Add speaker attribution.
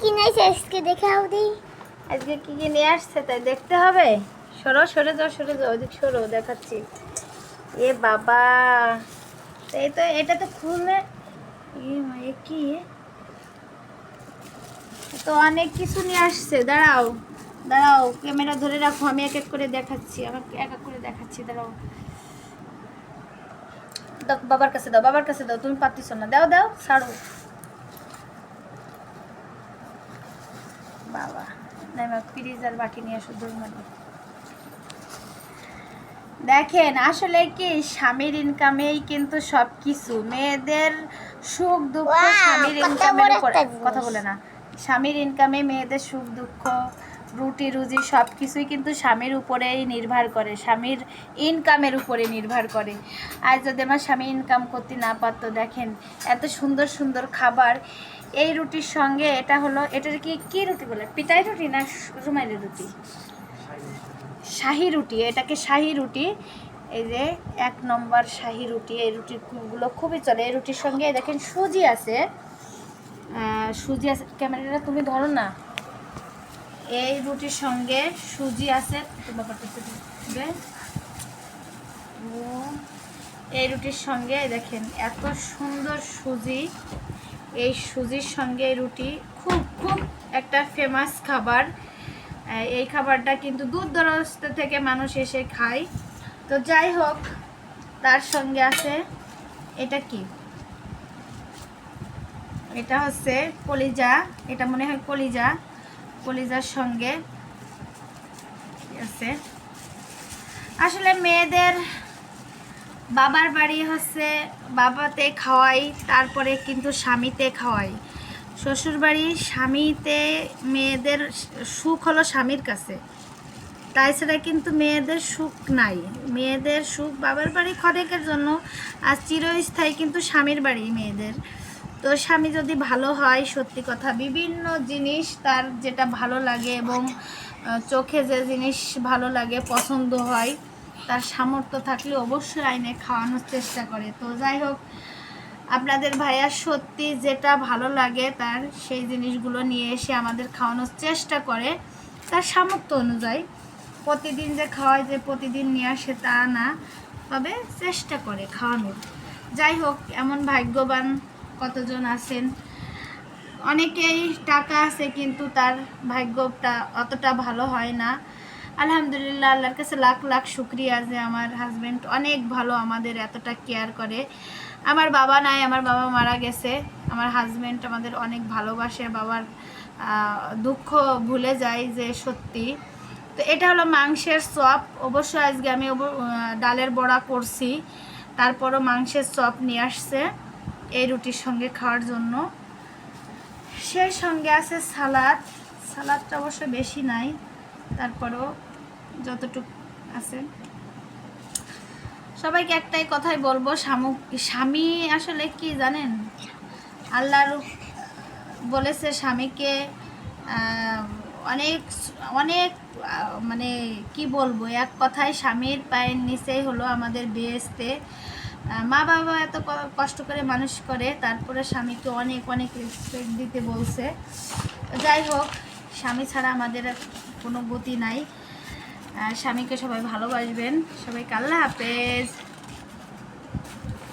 Speaker 1: কিনে এসে আজকে? দেখাও দিই।
Speaker 2: আজকে কি কি নিয়ে আসছে তাই দেখতে হবে। সরো, সরে যাও সরে যাও, ওদিক সরো, দেখাচ্ছি। এ বাবা, এই তো এটা তো খুলে। এ কি? তো অনেক কিছু নিয়ে আসছে, দাঁড়াও দাঁড়াও, ক্যামেরা ধরে রাখো, আমি এক এক করে দেখাচ্ছি আমাকে এক এক করে দেখাচ্ছি, দাঁড়াও। বাবার কাছে দাও, বাবার কাছে দাও, তুমি পাচ্ছিস না, দাও দাও ছাড়ো বাবা। নাইমা ফ্রিজ আর বাটি নিয়ে আসো দেখেন আসলে কি স্বামীর ইনকামেই কিন্তু সব কিছু মেয়েদের সুখ দুঃখ স্বামীর ইনকামের উপর কথা বলে না। স্বামীর ইনকামে মেয়েদের সুখ দুঃখ রুটি, রুজি সব কিছুই কিন্তু স্বামীর উপরেই নির্ভর করে। স্বামীর ইনকামের উপরে নির্ভর করে। আর যদি আমার স্বামী ইনকাম করতে না পারতো, দেখেন, এত সুন্দর সুন্দর খাবার। এই রুটির সঙ্গে এটা হলো, এটার কি, কী রুটি বলে? পিটাই রুটি না রুমাইলি রুটি? শাহি রুটি। এটাকে শাহি রুটি। এই যে এক নম্বর শাহি রুটি। এই রুটিগুলো খুবই চলে। এই রুটির সঙ্গে দেখেন সুজি আছে। সুজি আছে। ক্যামেরাটা তুমি ধরো না। এই রুটির সঙ্গে সুজি আছে ব্যাপারটা। এই রুটির সঙ্গে দেখেন এত সুন্দর সুজি। এই সুজির সঙ্গে রুটি খুব খুব একটা ফেমাস খাবার। এই খাবারটা কিন্তু দূর দরাজ থেকে মানুষ এসে খায়। তো যাই হোক, তার সঙ্গে আছে, এটা কি? এটা হচ্ছে কলিজা, এটা মনে হয় কলিজা। কলিজার সঙ্গে। আছে। আসলে মেয়েদের বাবার বাড়ি হচ্ছে বাবাতে খাওয়াই, তারপরে কিন্তু স্বামীতে খাওয়াই। শ্বশুর বাড়ি স্বামীতে মেয়েদের সুখ হলো স্বামীর কাছে। তাই ছাড়া কিন্তু মেয়েদের সুখ নাই। মেয়েদের সুখ বাবার বাড়ি খরেকের জন্য, আর চিরস্থায়ী কিন্তু স্বামীর বাড়ি মেয়েদের। তো স্বামী যদি ভালো হয়, সত্যি কথা, বিভিন্ন জিনিস তার যেটা ভালো লাগে এবং চোখে যে জিনিস ভালো লাগে, পছন্দ হয়, তার সামর্থ্য থাকলে অবশ্যই আইনে খাওয়ানোর চেষ্টা করে। তো যাই হোক, আপনাদের ভাইয়া সত্যি যেটা ভালো লাগে তার সেই জিনিসগুলো নিয়ে এসে আমাদের খাওয়ানোর চেষ্টা করে তার সামর্থ্য অনুযায়ী। প্রতিদিন যে খাওয়ায় যে প্রতিদিন নিয়ে আসে তা না, তবে চেষ্টা করে খাওয়ানোর। যাই হোক, এমন ভাগ্যবান কতজন আছেন? অনেকেই টাকা আছে, কিন্তু তার ভাগ্যটা অতটা ভালো হয় না। আলহামদুলিল্লাহ, আল্লাহর কাছে লাখ লাখ শুক্রিয়া যে আমার হাজব্যান্ড অনেক ভালো আমাদের এতটা কেয়ার করে। আমার বাবা নাই, আমার বাবা মারা গেছে। আমার হাজব্যান্ড আমাদের অনেক ভালোবাসে, বাবার দুঃখ ভুলে যায় যে সত্যি। তো এটা হলো মাংসের চপ। অবশ্য আজকে আমি ডালের বড়া করছি। তারপরও মাংসের চপ নিয়ে আসছে। এই রুটির সঙ্গে খাওয়ার জন্য। সেই সঙ্গে আছে সালাদ। সালাদটা অবশ্য বেশি নাই, তারপরও যতটুকু আছে। সবাইকে একটাই কথাই বলব শামু স্বামী আসলে কি জানেন? আল্লাহর বলেছে স্বামীকে অনেক অনেক মানে কি বলব, এক কথায় স্বামীর পায়ের নিচেই হলো আমাদের বেহেস্তে মা বাবা এত কষ্ট করে মানুষ করে, তারপরে স্বামীকে অনেক অনেক রেসপেক্ট দিতে বলছে। যাই হোক, স্বামী ছাড়া আমাদের কোনো গতি নাই। স্বামীকে সবাই ভালোবাসবেন। সবাই কাল্লা হাফেজ।